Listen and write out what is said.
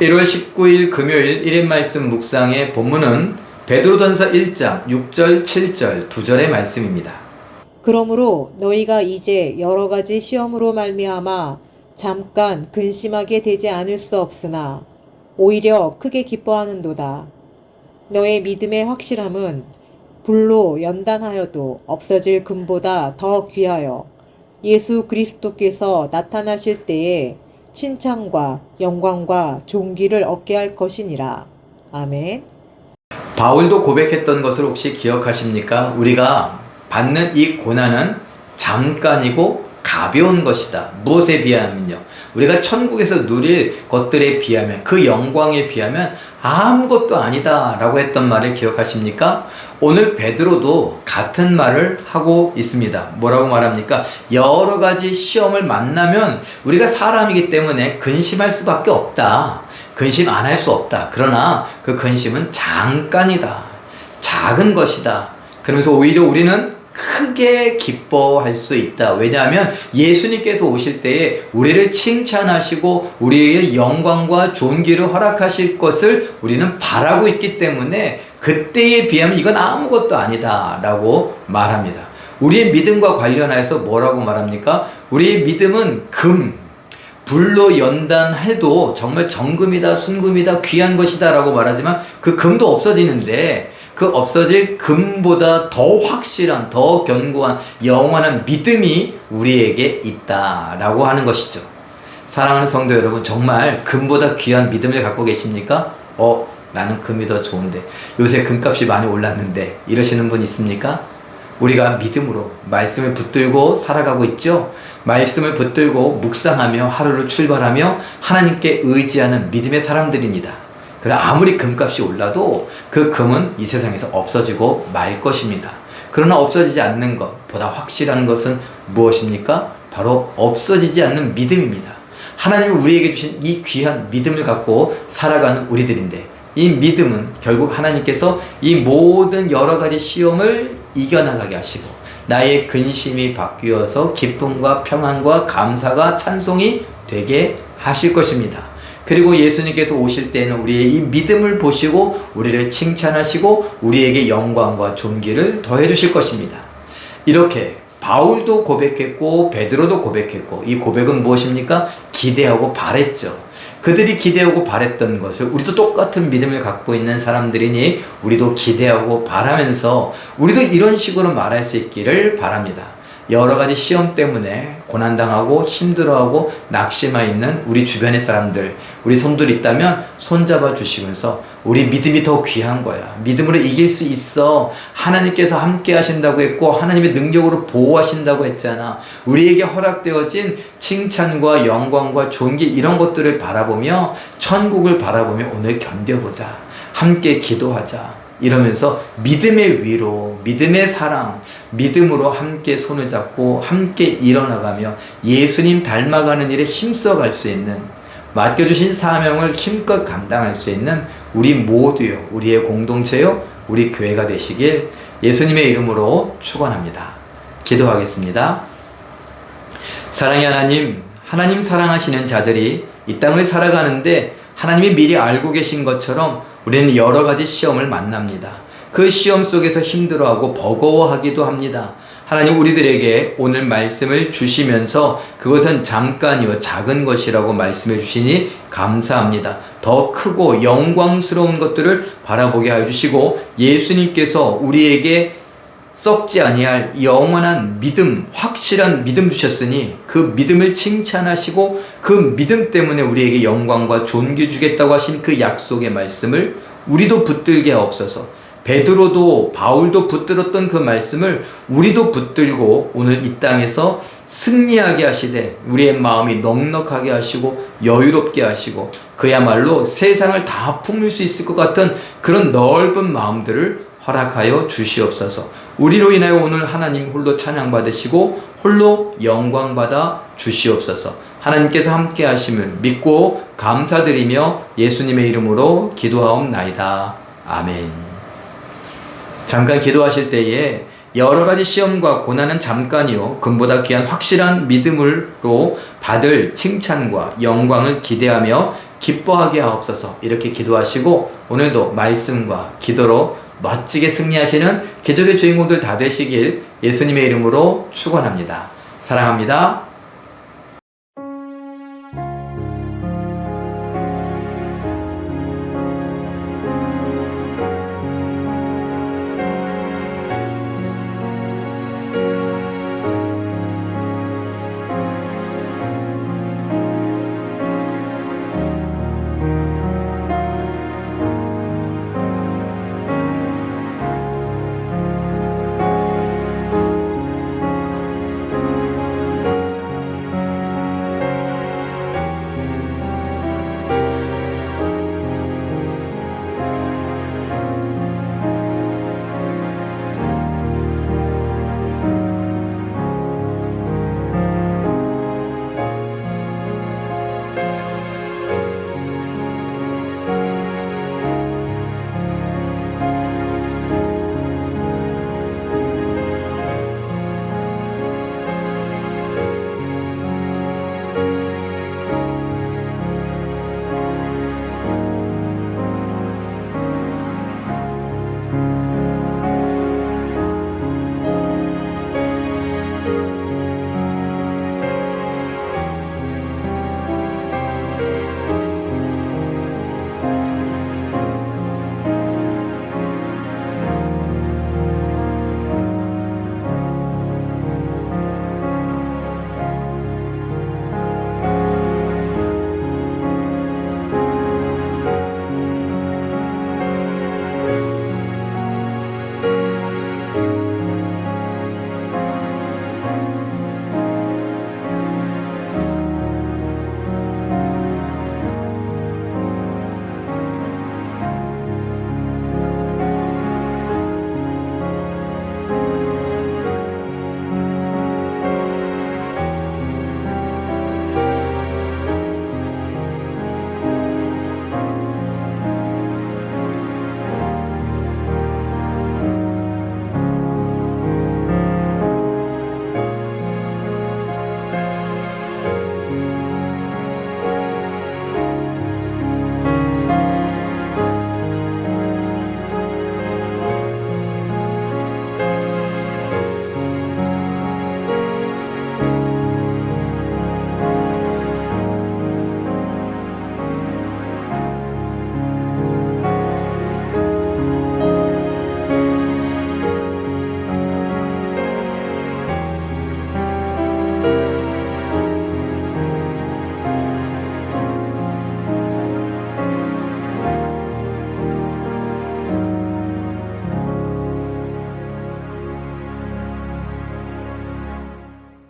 1월 19일 금요일 1인 말씀 묵상의 본문은 베드로전서 1장 6절 7절 두 절의 말씀입니다. 그러므로 너희가 이제 여러 가지 시험으로 말미암아 잠깐 근심하게 되지 않을 수 없으나 오히려 크게 기뻐하는도다. 너의 믿음의 확실함은 불로 연단하여도 없어질 금보다 더 귀하여 예수 그리스도께서 나타나실 때에 칭찬과 영광과 존귀를 얻게 할 것이니라. 아멘. 바울도 고백했던 것을 혹시 기억하십니까? 우리가 받는 이 고난은 잠깐이고 가벼운 것이다. 무엇에 비하면요? 우리가 천국에서 누릴 것들에 비하면 그 영광에 비하면 아무것도 아니다 라고 했던 말을 기억하십니까? 오늘 베드로도 같은 말을 하고 있습니다. 뭐라고 말합니까? 여러 가지 시험을 만나면 우리가 사람이기 때문에 근심할 수밖에 없다. 근심 안 할 수 없다. 그러나 그 근심은 잠깐이다. 작은 것이다. 그러면서 오히려 우리는 크게 기뻐할 수 있다. 왜냐하면 예수님께서 오실 때에 우리를 칭찬하시고 우리에게 영광과 존귀를 허락하실 것을 우리는 바라고 있기 때문에 그때에 비하면 이건 아무것도 아니다. 라고 말합니다. 우리의 믿음과 관련해서 뭐라고 말합니까? 우리의 믿음은 금, 불로 연단해도 정말 정금이다, 순금이다, 귀한 것이다 라고 말하지만 그 금도 없어지는데 그 없어질 금보다 더 확실한, 더 견고한, 영원한 믿음이 우리에게 있다 라고 하는 것이죠. 사랑하는 성도 여러분, 정말 금보다 귀한 믿음을 갖고 계십니까? 어, 나는 금이 더 좋은데. 요새 금값이 많이 올랐는데. 이러시는 분 있습니까? 우리가 믿음으로 말씀을 붙들고 살아가고 있죠? 말씀을 붙들고 묵상하며 하루를 출발하며 하나님께 의지하는 믿음의 사람들입니다. 그래 아무리 금값이 올라도 그 금은 이 세상에서 없어지고 말 것입니다. 그러나 없어지지 않는 것, 보다 확실한 것은 무엇입니까? 바로 없어지지 않는 믿음입니다. 하나님이 우리에게 주신 이 귀한 믿음을 갖고 살아가는 우리들인데 이 믿음은 결국 하나님께서 이 모든 여러 가지 시험을 이겨나가게 하시고 나의 근심이 바뀌어서 기쁨과 평안과 감사가 찬송이 되게 하실 것입니다. 그리고 예수님께서 오실 때는 우리의 이 믿음을 보시고 우리를 칭찬하시고 우리에게 영광과 존귀를 더해 주실 것입니다. 이렇게 바울도 고백했고 베드로도 고백했고 이 고백은 무엇입니까? 기대하고 바랬죠. 그들이 기대하고 바랬던 것을 우리도 똑같은 믿음을 갖고 있는 사람들이니 우리도 기대하고 바라면서 우리도 이런 식으로 말할 수 있기를 바랍니다. 여러 가지 시험 때문에 고난당하고 힘들어하고 낙심하 있는 우리 주변의 사람들, 우리 손들 있다면 손잡아 주시면서 우리 믿음이 더 귀한 거야. 믿음으로 이길 수 있어. 하나님께서 함께 하신다고 했고, 하나님의 능력으로 보호하신다고 했잖아. 우리에게 허락되어진 칭찬과 영광과 존귀 이런 것들을 바라보며, 천국을 바라보며 오늘 견뎌보자. 함께 기도하자. 이러면서 믿음의 위로, 믿음의 사랑, 믿음으로 함께 손을 잡고 함께 일어나가며 예수님 닮아가는 일에 힘써 갈 수 있는 맡겨주신 사명을 힘껏 감당할 수 있는 우리 모두요, 우리의 공동체요, 우리 교회가 되시길 예수님의 이름으로 축원합니다. 기도하겠습니다. 사랑의 하나님, 하나님 사랑하시는 자들이 이 땅을 살아가는데 하나님이 미리 알고 계신 것처럼 우리는 여러 가지 시험을 만납니다. 그 시험 속에서 힘들어하고 버거워하기도 합니다. 하나님 우리들에게 오늘 말씀을 주시면서 그것은 잠깐이요 작은 것이라고 말씀해 주시니 감사합니다. 더 크고 영광스러운 것들을 바라보게 해 주시고 예수님께서 우리에게 썩지 아니할 영원한 믿음, 확실한 믿음 주셨으니 그 믿음을 칭찬하시고 그 믿음 때문에 우리에게 영광과 존귀 주겠다고 하신 그 약속의 말씀을 우리도 붙들게 하옵소서. 베드로도 바울도 붙들었던 그 말씀을 우리도 붙들고 오늘 이 땅에서 승리하게 하시되 우리의 마음이 넉넉하게 하시고 여유롭게 하시고 그야말로 세상을 다 품을 수 있을 것 같은 그런 넓은 마음들을 허락하여 주시옵소서. 우리로 인하여 오늘 하나님 홀로 찬양 받으시고 홀로 영광 받아 주시옵소서. 하나님께서 함께 하심을 믿고 감사드리며 예수님의 이름으로 기도하옵나이다. 아멘. 잠깐 기도하실 때에 여러 가지 시험과 고난은 잠깐이요. 금보다 귀한 확실한 믿음으로 받을 칭찬과 영광을 기대하며 기뻐하게 하옵소서 이렇게 기도하시고 오늘도 말씀과 기도로 멋지게 승리하시는 기적의 주인공들 다 되시길 예수님의 이름으로 축원합니다. 사랑합니다.